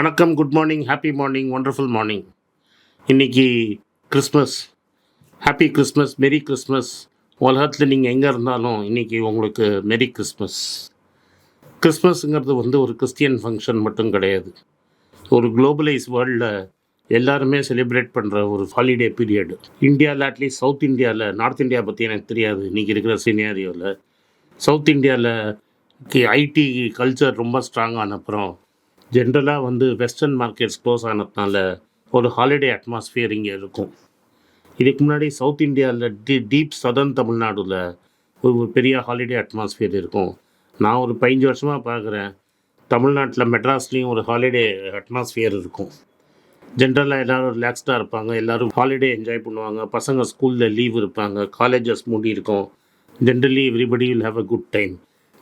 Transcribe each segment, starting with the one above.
வணக்கம் good morning happy morning wonderful morning இன்னைக்கு Christmas happy Christmas merry Christmas உலகத்தில் நீங்கள் எங்கே இருந்தாலும் இன்றைக்கி உங்களுக்கு மெரி கிறிஸ்மஸ் கிறிஸ்மஸ்ங்கிறது வந்து ஒரு கிறிஸ்டியன் ஃபங்க்ஷன் மட்டும் கிடையாது. ஒரு குளோபலைஸ் வேர்ல்டில் எல்லாருமே செலிப்ரேட் பண்ணுற ஒரு ஹாலிடே பீரியடு இந்தியாவில் அட்லீஸ்ட் சவுத் இந்தியாவில் நார்த் இந்தியா பற்றி எனக்கு தெரியாது. இன்றைக்கி இருக்கிற சீனியாரியோவில் சவுத் இந்தியாவில் ஐடி கல்ச்சர் ரொம்ப ஸ்ட்ராங் ஆன அப்புறம் ஜென்ரலாக வந்து வெஸ்டர்ன் மார்க்கெட்ஸ் க்ளோஸ் ஆனதுனால ஒரு ஹாலிடே அட்மாஸ்ஃபியர் இங்கே இருக்கும். இதுக்கு முன்னாடி சவுத் இந்தியாவில் டி டீப் சதர்ன் தமிழ்நாடுல ஒரு பெரிய ஹாலிடே அட்மாஸ்ஃபியர் இருக்கும். நான் ஒரு பதினஞ்சு வருஷமாக பார்க்குறேன் தமிழ்நாட்டில் மெட்ராஸ்லேயும் ஒரு ஹாலிடே அட்மாஸ்ஃபியர் இருக்கும். ஜென்ரலாக எல்லோரும் ரிலாக்ஸ்டாக இருப்பாங்க. எல்லோரும் ஹாலிடே என்ஜாய் பண்ணுவாங்க. பசங்க ஸ்கூலில் லீவ் இருப்பாங்க. காலேஜஸ் மூடி இருக்கும். Generally everybody will have a good time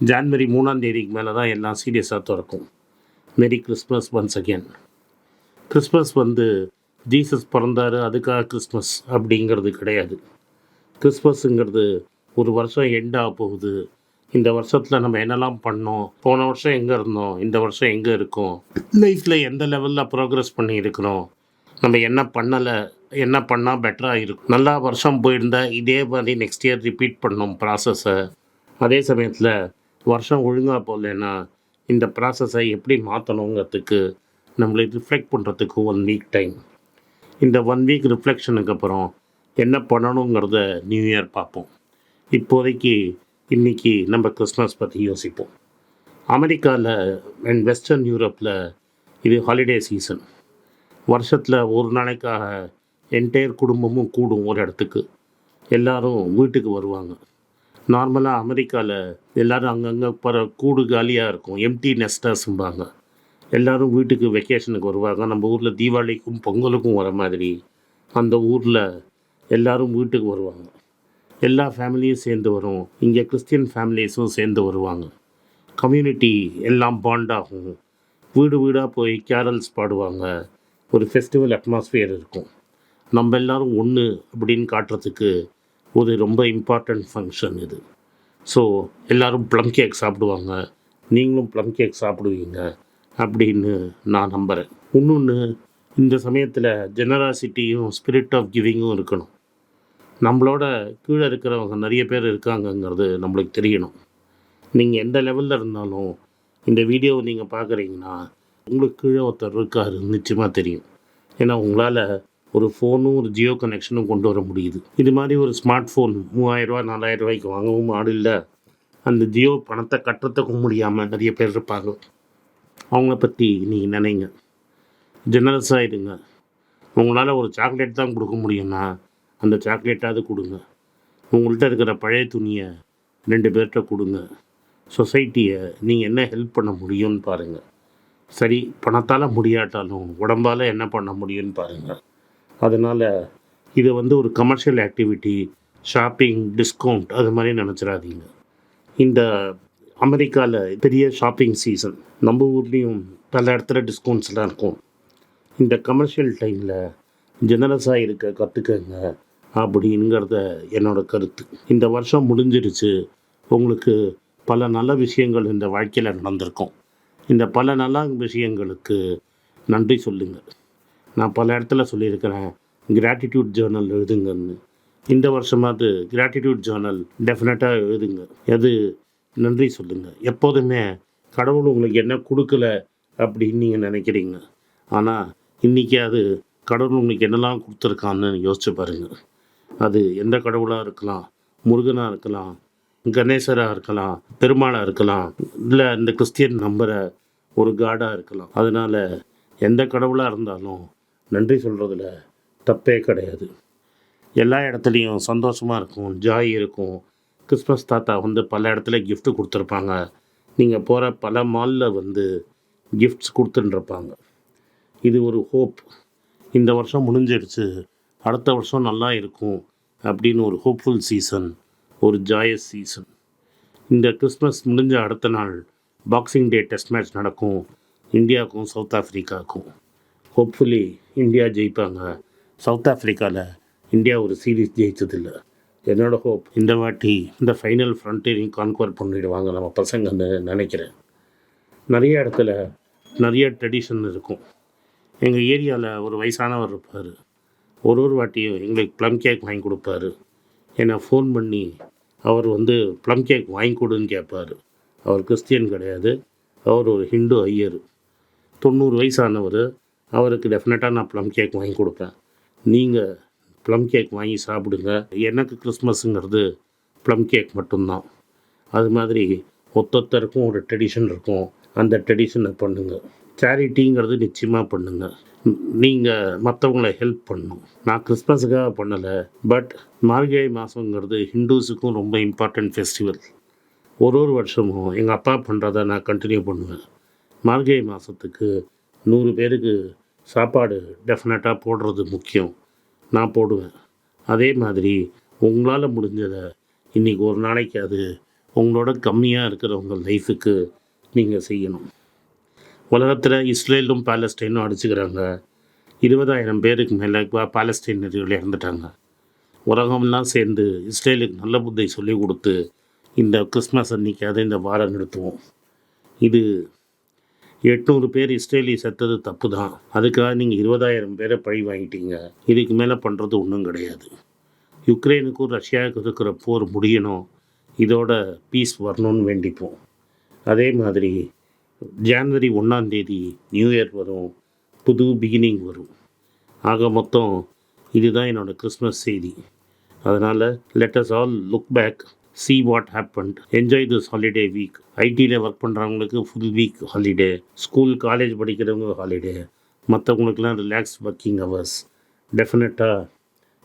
January மூணாம் தேதிக்கு மேலே தான் எல்லாம் சீரியஸாக திறக்கும். Merry Christmas once again Christmas வந்து ஜீசஸ் பிறந்தாரு அதுக்காக கிறிஸ்மஸ் அப்படிங்கிறது கிடையாது. கிறிஸ்மஸுங்கிறது ஒரு வருஷம் எண்ட் ஆக போகுது. இந்த வருஷத்தில் நம்ம என்னெல்லாம் பண்ணோம்? போன வருஷம் எங்கே இருந்தோம்? இந்த வருஷம் எங்கே இருக்கோம்? லைஃப்பில் எந்த லெவலில் ப்ரோக்ரஸ் பண்ணியிருக்கிறோம்? நம்ம என்ன பண்ணலை? என்ன பண்ணால் பெட்டராக இருக்கும் நல்லா வருஷம் போயிருந்தா இதே மாதிரி நெக்ஸ்ட் இயர் ரிப்பீட் பண்ணோம் ப்ராசஸை அதே சமயத்தில் வருஷம் ஒழுங்காக போகலன்னா இந்த ப்ராசஸை எப்படி மாற்றணுங்கிறதுக்கு நம்மளை ரிஃப்ளெக்ட் பண்ணுறதுக்கு ஒன் வீக் டைம் இந்த ஒன் வீக் ரிஃப்ளெக்ஷனுக்கு அப்புறம் என்ன பண்ணணுங்கிறத நியூ இயர் பார்ப்போம். இப்போதைக்கு இன்றைக்கி நம்ம கிறிஸ்மஸ் பற்றி யோசிப்போம். அமெரிக்காவில் அண்ட் வெஸ்டர்ன் யூரோப்பில் இது ஹாலிடே சீசன் வருஷத்தில் ஒரு நாளைக்காக என்டையர் குடும்பமும் கூடும் ஒரு இடத்துக்கு. எல்லாரும் வீட்டுக்கு வருவாங்க. நார்மலாக அமெரிக்காவில் எல்லோரும் அங்கங்கே பர கூடு காலியாக இருக்கும். எம்டி நெஸ்டர்ஸும்பாங்க எல்லோரும் வீட்டுக்கு வெக்கேஷனுக்கு வருவாங்க. நம்ம ஊரில் தீபாவளிக்கும் பொங்கலுக்கும் வர மாதிரி அந்த ஊரில் எல்லோரும் வீட்டுக்கு வருவாங்க. எல்லா ஃபேமிலியும் சேர்ந்து வரும். இங்கே கிறிஸ்டியன் ஃபேமிலிஸும் சேர்ந்து வருவாங்க. கம்யூனிட்டி எல்லாம் பாண்ட் ஆகும். வீடு வீடாக போய் கேரல்ஸ் பாடுவாங்க. ஒரு ஃபெஸ்டிவல் அட்மாஸ்ஃபியர் இருக்கும். நம்ம எல்லாரும் ஒன்று அப்படின்னு காட்டுறதுக்கு ஒரு ரொம்ப இம்பார்ட்டண்ட் ஃபங்க்ஷன் இது. ஸோ எல்லோரும் ப்ளம் கேக் சாப்பிடுவாங்க. நீங்களும் ப்ளம் கேக் சாப்பிடுவீங்க அப்படின்னு நான் நம்புகிறேன் இன்னொன்று இந்த சமயத்தில் ஜெனராசிட்டியும் ஸ்பிரிட் ஆஃப் கிவிங்கும் இருக்கணும். நம்மளோட கீழே இருக்கிறவங்க நிறைய பேர் இருக்காங்கங்கிறது நம்மளுக்கு தெரியணும். நீங்கள் எந்த லெவலில் இருந்தாலும் இந்த வீடியோவை நீங்கள் பார்க்குறீங்கன்னா உங்களுக்கு கீழே ஒருத்தர் இருக்காரு நிச்சயமாக தெரியும். ஏன்னா உங்களால் ஒரு ஃபோனும் ஒரு ஜியோ கனெக்ஷனும் கொண்டு வர முடியுது. இது மாதிரி ஒரு ஸ்மார்ட் ஃபோன் மூவாயிரரூவா நாலாயிரம் ரூபாய்க்கு வாங்கவும் ஆள் இல்லை. அந்த ஜியோ பணத்தை கட்டுறதுக்கும் முடியாமல் நிறைய பேர் இருப்பாங்க. அவங்கள பற்றி நீங்கள் நினைங்க. ஜெனரஸாக இருங்க. உங்களால் ஒரு சாக்லேட் தான் கொடுக்க முடியும்னா அந்த சாக்லேட்டாவது கொடுங்க. உங்கள்கிட்ட இருக்கிற பழைய துணியை ரெண்டு பேர்கிட்ட கொடுங்க. சொசைட்டியை நீங்கள் என்ன ஹெல்ப் பண்ண முடியும்னு பாருங்கள் சரி பணத்தால் முடியாட்டாலும் உடம்பால் என்ன பண்ண முடியும்னு பாருங்கள் அதனால் இதை வந்து ஒரு கமர்ஷியல் ஆக்டிவிட்டி ஷாப்பிங் டிஸ்கவுண்ட் அது மாதிரி நினச்சிடாதீங்க. இந்த அமெரிக்காவில் பெரிய ஷாப்பிங் சீசன் நம்ம ஊர்லேயும் பல இடத்துல டிஸ்கவுண்ட்ஸ்லாம் இருக்கும். இந்த கமர்ஷியல் டைமில் ஜெனரஸாக இருக்க கற்றுக்கங்க அப்படிங்கிறத என்னோட கருத்து. இந்த வருஷம் முடிஞ்சிருச்சு. உங்களுக்கு பல நல்ல விஷயங்கள் இந்த வாழ்க்கையில் நடந்திருக்கும். இந்த பல நல்ல விஷயங்களுக்கு நன்றி சொல்லுங்கள். நான் பல இடத்துல சொல்லியிருக்கிறேன். கிராட்டிடியூட் ஜேர்னல் எழுதுங்கன்னு. இந்த வருஷமாவது கிராட்டிடியூட் ஜேர்னல் டெஃபினட்டாக எழுதுங்க. எது? நன்றி சொல்லுங்கள் எப்போதுமே கடவுள் உங்களுக்கு என்ன கொடுக்கல அப்படின்னு நீங்கள் நினைக்கிறீங்க. ஆனால் இன்றைக்கி அது கடவுள் உங்களுக்கு என்னெல்லாம் கொடுத்துருக்கான்னு யோசிச்சு பாருங்கள் அது எந்த கடவுளாக இருக்கலாம் முருகனாக இருக்கலாம் கணேசராக இருக்கலாம் பெருமாளாக இருக்கலாம் இல்லை இந்த கிறிஸ்டியன் நம்புகிற ஒரு காடாக இருக்கலாம். அதனால் எந்த கடவுளாக இருந்தாலும் நன்றி சொல்கிறதுல தப்பே கிடையாது. எல்லா இடத்துலையும் சந்தோஷமாக இருக்கும் ஜாய் இருக்கும். கிறிஸ்மஸ் தாத்தா வந்து பல இடத்துல கிஃப்ட்டு கொடுத்துருப்பாங்க. நீங்கள் போகிற பல மாலில் வந்து கிஃப்ட்ஸ் கொடுத்துட்டுருப்பாங்க இது ஒரு ஹோப் இந்த வருஷம் முடிஞ்சிடுச்சு அடுத்த வருஷம் நல்லா இருக்கும் அப்படின்னு ஒரு ஹோப்ஃபுல் சீசன் ஒரு ஜாயஸ் சீசன் இந்த கிறிஸ்மஸ் முடிஞ்ச அடுத்த நாள் பாக்ஸிங் டே டெஸ்ட் மேட்ச் நடக்கும். இந்தியாவுக்கும் சவுத் ஆஃப்ரிக்காவுக்கும் ஹோப்ஃபுல்லி இந்தியா ஜெயிப்பாங்க. சவுத் ஆஃப்ரிக்காவில் இந்தியா ஒரு சீரீஸ் ஜெயிச்சதில்லை. என்னோட ஹோப் இந்த வாட்டி இந்த ஃபைனல் ஃப்ரண்டியரையும் கான்குவர் பண்ணிடுவாங்க நம்ம பசங்கன்னு நினைக்கிறேன். நிறைய இடத்துல நிறைய ட்ரெடிஷன் இருக்கும். எங்கள் ஏரியாவில் ஒரு வயசானவர் இருப்பார். ஒரு ஒரு வாட்டியும் எங்களுக்கு ப்ளம் கேக் வாங்கி கொடுப்பாரு. என்னை ஃபோன் பண்ணி அவர் வந்து ப்ளம் கேக் வாங்கி கொடுன்னு கேட்பார். அவர் கிறிஸ்டியன் கிடையாது. அவர் ஒரு ஹிந்து ஐயர். தொண்ணூறு வயசானவர். அவருக்கு டெஃபினட்டாக நான் ப்ளம் கேக் வாங்கி கொடுப்பேன். நீங்கள் ப்ளம் கேக் வாங்கி சாப்பிடுங்க. எனக்கு கிறிஸ்மஸுங்கிறது ப்ளம் கேக் மட்டும்தான். அது மாதிரி ஒத்தொத்தருக்கும் ஒரு ட்ரெடிஷன் இருக்கும். அந்த ட்ரெடிஷனை பண்ணுங்கள் சேரிட்டிங்கிறது நிச்சயமாக பண்ணுங்கள் நீங்கள் மற்றவங்கள ஹெல்ப் பண்ணணும் நான் கிறிஸ்மஸுக்காக பண்ணலை பட் மார்கழி மாதங்கிறது ஹிந்துஸுக்கும் ரொம்ப இம்பார்ட்டண்ட் ஃபெஸ்டிவல் ஒரு ஒரு வருஷமும் எங்கள் அப்பா பண்ணுறத நான் கண்டினியூ பண்ணுவேன். மார்கழி மாதத்துக்கு நூறு பேருக்கு சாப்பாடு டெஃபினட்டாக போடுறது முக்கியம். நான் போடுவேன். அதே மாதிரி உங்களால் முடிஞ்சதை இன்றைக்கி ஒரு நாளைக்கு அது உங்களோட கம்மியாக இருக்கிறவங்க லைஃபுக்கு நீங்கள் செய்யணும். உலகத்தில் இஸ்ரேலும் பாலஸ்டைனும் அடிச்சுக்கிறாங்க. இருபதாயிரம் பேருக்கு மேலே பாலஸ்டைனர்கள் இறந்துட்டாங்க. உலகம்லாம் சேர்ந்து இஸ்ரேலுக்கு நல்ல புத்தை சொல்லி கொடுத்து இந்த கிறிஸ்மஸ் அன்னைக்காவது இந்த வாரம் நிறுத்துவோம். இது எட்நூறு பேர் இஸ்ரேலி செத்தது தப்பு தான் அதுக்காக நீங்கள் இருபதாயிரம் பேரை பழி வாங்கிட்டீங்க. இதுக்கு மேலே பண்ணுறது ஒன்றும் கிடையாது. யுக்ரைனுக்கும் ரஷ்யாவுக்கும் இருக்கிற போர் முடியணும். இதோட பீஸ் வரணும்னு வேண்டிப்போம். அதே மாதிரி ஜான்வரி ஒன்றாந்தேதி நியூ இயர் வரும். புது பிகினிங் வரும். ஆக மொத்தம் இதுதான் என்னோடய கிறிஸ்மஸ் செய்தி. அதனால் let's all look back see what happened enjoy this holiday week ஐடியில் ஒர்க் பண்ணுறவங்களுக்கு full week holiday school college படிக்கிறவங்க ஹாலிடே மற்றவங்களுக்குலாம் ரிலாக்ஸ் ஒர்க்கிங் ஹவர்ஸ் டெஃபினட்டாக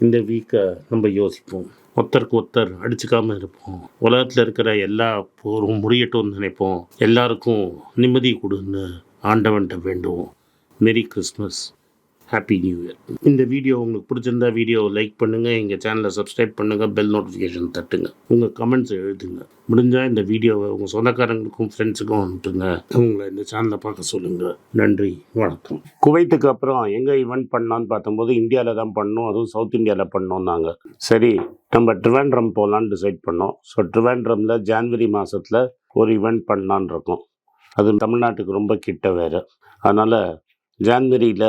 இந்த வீக்கை நம்ம யோசிப்போம். ஒருத்தருக்கு ஒருத்தர் அடிச்சுக்காமல் இருப்போம். உலகத்தில் இருக்கிற எல்லா போரும் முடியட்டும்னு நினைப்போம். எல்லாருக்கும் நிம்மதி கொடுன்னு ஆண்டவன்ட்ட வேண்டுவோம். Merry Christmas happy new year இந்த வீடியோ உங்களுக்கு பிடிச்சிருந்தா வீடியோ லைக் பண்ணுங்கள் எங்கள் சேனலை சப்ஸ்கிரைப் பண்ணுங்கள் பெல் நோட்டிஃபிகேஷன் தட்டுங்க. உங்கள் கமெண்ட்ஸ் எழுதுங்க. முடிஞ்சால் இந்த வீடியோவை உங்கள் சொந்தக்காரங்களுக்கும் ஃப்ரெண்ட்ஸுக்கும் அனுப்புங்க. உங்களை இந்த சேனலை பார்க்க சொல்லுங்கள் நன்றி. வணக்கம். குவைத்துக்கு அப்புறம் எங்கே ஈவெண்ட் பண்ணலான்னு பார்த்தம்போது இந்தியாவில் தான் பண்ணோம். அதுவும் சவுத் இந்தியாவில் பண்ணோம் நாங்கள் சரி நம்ம ட்ரிவாண்ட்ரம் போகலான்னு டிசைட் பண்ணோம். ஸோ ட்ரிவாண்ட்ரமில் ஜான்வரி மாதத்தில் ஒரு ஈவெண்ட் பண்ணலான்னு இருக்கோம். அது தமிழ்நாட்டுக்கு ரொம்ப கிட்ட வேறு. அதனால் ஜான்வரியில்